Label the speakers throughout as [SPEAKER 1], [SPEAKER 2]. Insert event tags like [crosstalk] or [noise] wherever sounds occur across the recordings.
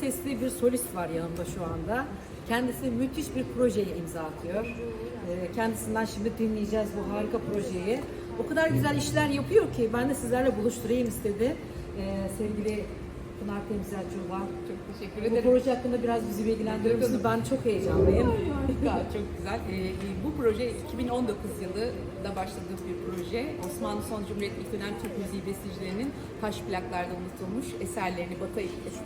[SPEAKER 1] sesli bir solist var yanımda şu anda. Kendisi müthiş bir projeye imza atıyor. Ee, Kendisinden şimdi dinleyeceğiz bu harika projeyi. O kadar güzel işler yapıyor ki ben de sizlerle buluşturayım istedi. Ee, sevgili Pınar Temsil Çuba.
[SPEAKER 2] Çok teşekkür
[SPEAKER 1] Bu
[SPEAKER 2] ederim.
[SPEAKER 1] proje hakkında biraz bizi bilgilendirir misiniz? Ben çok heyecanlıyım.
[SPEAKER 2] Harika, çok güzel. Ee, bu proje 2019 yılında başladığı bir proje. Osmanlı Son Cumhuriyet ilk dönem Türk müziği bestecilerinin taş plaklarda unutulmuş eserlerini, Batı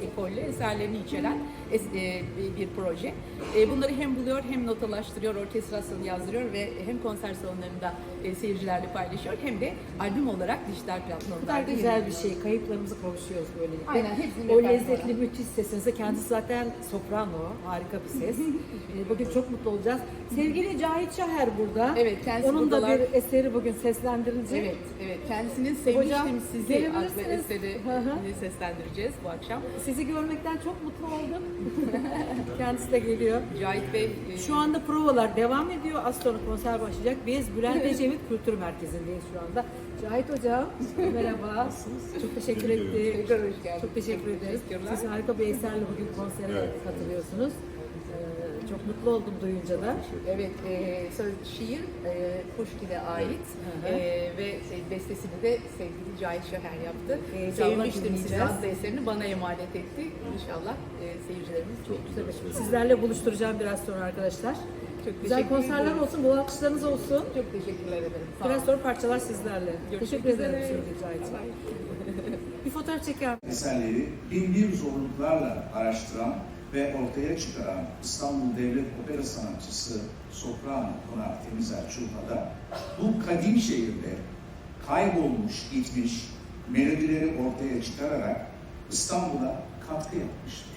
[SPEAKER 2] ekolle eserlerini içeren e, bir proje. E, bunları hem buluyor, hem notalaştırıyor, orkestrasyon yazdırıyor ve hem konser salonlarında e, seyircilerle paylaşıyor hem de albüm olarak dijital
[SPEAKER 1] Ne kadar
[SPEAKER 2] platformlarda
[SPEAKER 1] güzel bir şey. Kayıplarımızı kavuşuyoruz böylelikle.
[SPEAKER 2] Aynen, hepsini
[SPEAKER 1] O lezzetli müthiş sesinize. Kendisi zaten soprano. Harika bir ses. [laughs] Ee, bugün çok mutlu olacağız. Sevgili Cahit Şaher burada.
[SPEAKER 2] Evet, kendisi
[SPEAKER 1] Onun da
[SPEAKER 2] buradalar.
[SPEAKER 1] bir eseri bugün seslendirilecek.
[SPEAKER 2] Evet, evet. Kendisinin Sevmiştim Sizi
[SPEAKER 1] gelebilirsiniz.
[SPEAKER 2] adlı eseri
[SPEAKER 1] Hı hı.
[SPEAKER 2] seslendireceğiz bu akşam.
[SPEAKER 1] Sizi görmekten çok mutlu oldum. [laughs] Kendisi de geliyor.
[SPEAKER 2] Cahit Bey e,
[SPEAKER 1] Şu anda provalar devam ediyor. Az sonra konser başlayacak. Biz Bülent [laughs] Ecevit Kültür Merkezi'ndeyiz şu anda. Cahit Hocam, merhaba. Çok teşekkür ettik.
[SPEAKER 2] Tekrar hoş geldiniz.
[SPEAKER 1] Çok teşekkür ederiz. Siz harika bir eserle bugün konsere katılıyorsunuz. Ee, çok mutlu oldum duyunca da.
[SPEAKER 2] Evet, e, söz, şiir e, Pushkin'e ait
[SPEAKER 1] Hı hı.
[SPEAKER 2] e, ve e, bestesini de sevgili Cahit Şaher yaptı.
[SPEAKER 1] Heyecanla
[SPEAKER 2] Sevmiştim sizi
[SPEAKER 1] dinleyeceğiz.
[SPEAKER 2] adlı eserini bana emanet etti. İnşallah e, seyircilerimiz çok güzel
[SPEAKER 1] Tabii. Sizlerle buluşturacağım biraz sonra arkadaşlar.
[SPEAKER 2] Çok
[SPEAKER 1] Güzel konserler olsun, bol alkışlarınız olsun.
[SPEAKER 2] Çok teşekkürler ederim. Sağ
[SPEAKER 1] Biraz
[SPEAKER 2] olun.
[SPEAKER 1] sonra parçalar sizlerle.
[SPEAKER 2] Görüşmek
[SPEAKER 1] Teşekkür ederim. Bir fotoğraf çeker
[SPEAKER 3] eserleri bin bir zorluklarla araştıran ve ortaya çıkaran İstanbul Devlet Opera sanatçısı soprano Pınar Temizer Çulha'da bu kadim şehirde kaybolmuş gitmiş melodileri ortaya çıkararak İstanbul'a katkı yapmıştır.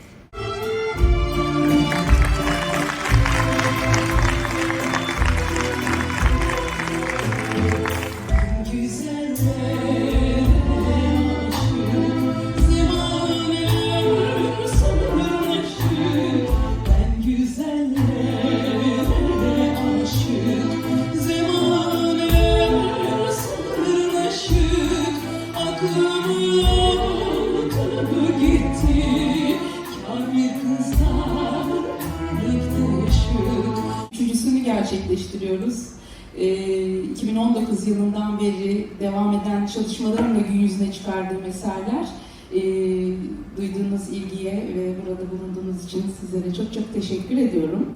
[SPEAKER 4] 2019 yılından beri devam eden çalışmalarımla gün yüzüne çıkardığım eserler. Ee, duyduğunuz ilgiye ve burada bulunduğunuz için sizlere çok çok teşekkür ediyorum.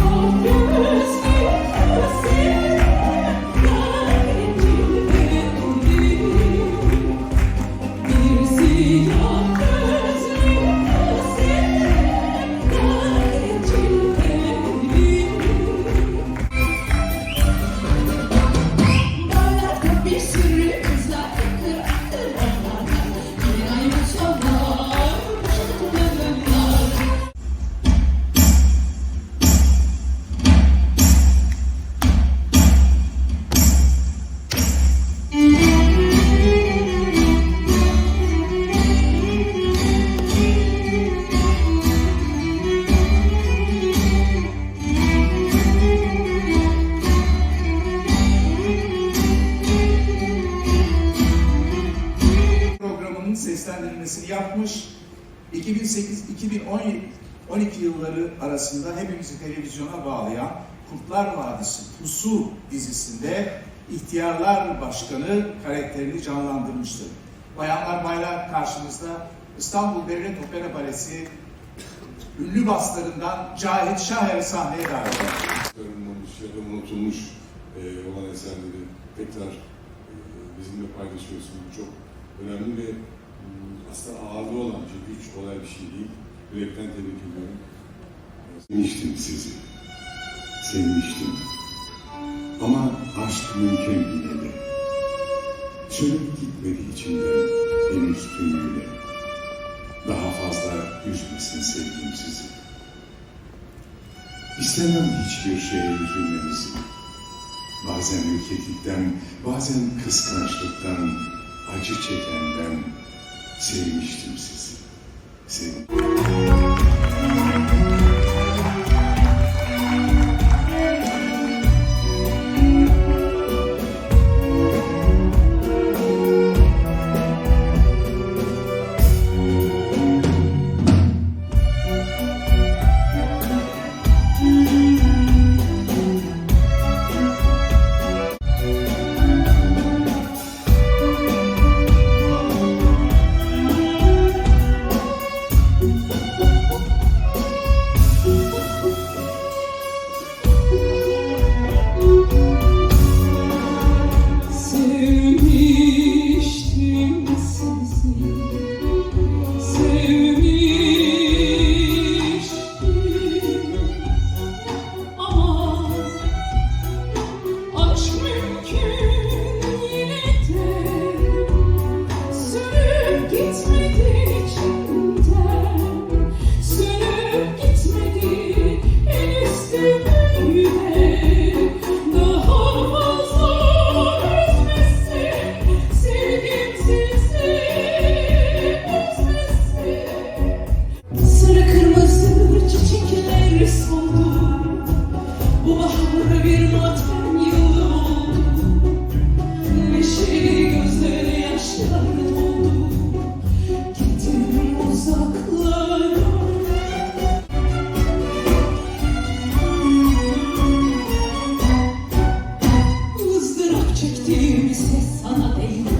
[SPEAKER 3] 2008-2012 yılları arasında hepimizi televizyona bağlayan Kurtlar Vadisi Pusu dizisinde ihtiyarlar başkanı karakterini canlandırmıştır. Bayanlar baylar karşımızda İstanbul Devlet Opera Balesi ünlü baslarından Cahit Şaher'i sahneye davet.
[SPEAKER 5] Karınmamış ya da unutulmuş e, olan eserleri tekrar e, bizimle paylaşıyorsun. Bu çok önemli ve mm, aslında ağırlığı olan şey, güç kolay bir şey değil. Yürekten tebrik ediyorum. Sevmiştim sizi. Sevmiştim. Ama aşk mümkün yine de. Sönüp gitmedi içimden en üstünlüğüyle. Daha fazla üzmesin sevdiğim sizi. İstemem hiçbir şeye üzülmenizi. Bazen ürkeklikten, bazen kıskançlıktan, acı çekenden sevmiştim sizi.
[SPEAKER 4] Çektiğim ses sana değmez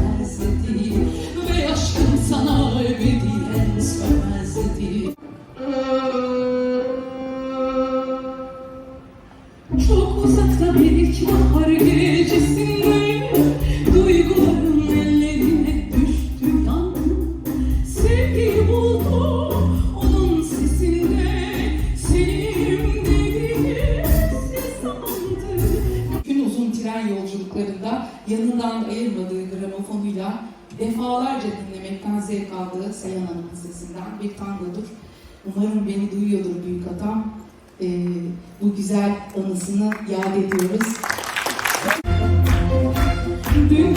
[SPEAKER 2] aldığı Seyhan Hanım'ın sesinden bir tangodur. Umarım beni duyuyordur büyük atam. Ee, bu güzel anısını yad ediyoruz.
[SPEAKER 4] Dün